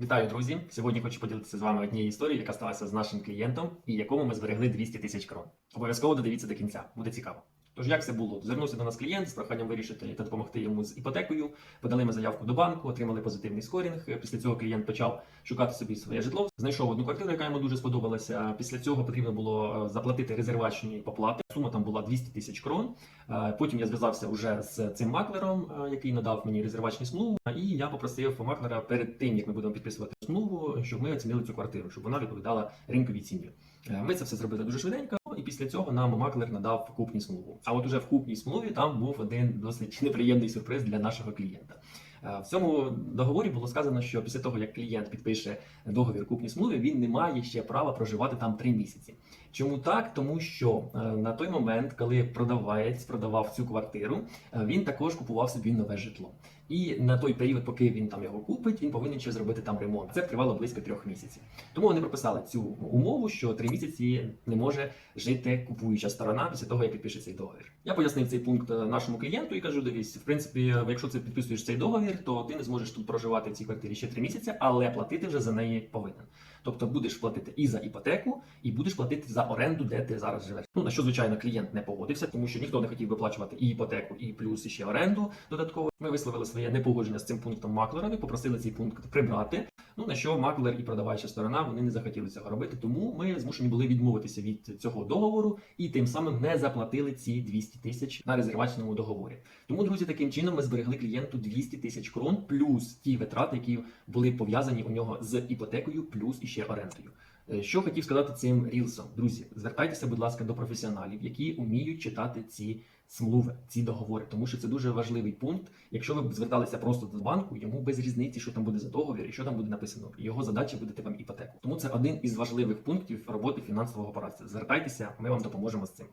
Вітаю, друзі! Сьогодні хочу поділитися з вами однією історією, яка сталася з нашим клієнтом і якому ми зберегли 200 тисяч крон. Обов'язково додивіться до кінця, буде цікаво. Тож як це було? Звернувся до нас клієнт з проханням вирішити та допомогти йому з іпотекою. Подали ми заявку до банку, отримали позитивний скорінг. Після цього клієнт почав шукати собі своє житло. Знайшов одну квартиру, яка йому дуже сподобалася. Після цього потрібно було е, заплатити резерваційні поплати. Сума там була 200 тисяч крон. Е, Потім я зв'язався вже з цим маклером, е, який надав мені резерваційну смугу. І я попросив маклера перед тим, як ми будемо підписувати смугу, щоб ми оцінили цю квартиру, щоб вона відповідала ринковій ціні. Ми це все зробили дуже швиденько, і після цього нам маклер надав купні смугу. А от уже в купній смугі там був один досить неприємний сюрприз для нашого клієнта. Е, В цьому договорі було сказано, що після того, як клієнт підпише договір купні смуги, він не має ще права проживати там три місяці. Чому так? Тому що е, на той момент, коли продавець продавав цю квартиру, е, він також купував собі нове житло. І на той період, поки він там його купить, він повинен ще зробити там ремонт. Це тривало близько трьох місяців. Тому вони прописали цю умову, що три місяці не може жити купуюча сторона після того, як підпише цей договір. Я пояснив цей пункт нашому клієнту і кажу: дивись, в принципі, якщо ти підписуєш цей договір, то ти не зможеш тут проживати в цій квартирі ще три місяці, але платити вже за неї повинен. Тобто будеш платити і за іпотеку, і будеш платити за оренду, де ти зараз живеш. Ну на що звичайно клієнт не погодився, тому що ніхто не хотів виплачувати і іпотеку, і плюс ще оренду додатково. Ми висловили своє непогодження з цим пунктом маклерові, попросили цей пункт прибрати. Ну на що маклер і продаваюча сторона вони не захотіли цього робити, тому ми змушені були відмовитися від цього договору і тим самим не заплатили ці 200 тисяч на резерваційному договорі. Тому, друзі, таким чином ми зберегли клієнту 200 тисяч крон плюс ті витрати, які були пов'язані у нього з іпотекою, плюс іще орендою. Е, Що хотів сказати цим рілсом, друзі, звертайтеся, будь ласка, до професіоналів, які вміють читати ці смлуви, ці договори, тому що це дуже важливий пункт. Якщо ви зверталися просто до банку, йому без різниці, що там буде за договір і що там буде написано. Його задача буде вам іпотеку. Тому це один із важливих пунктів роботи фінансового операції. Звертайтеся, ми вам допоможемо з цим.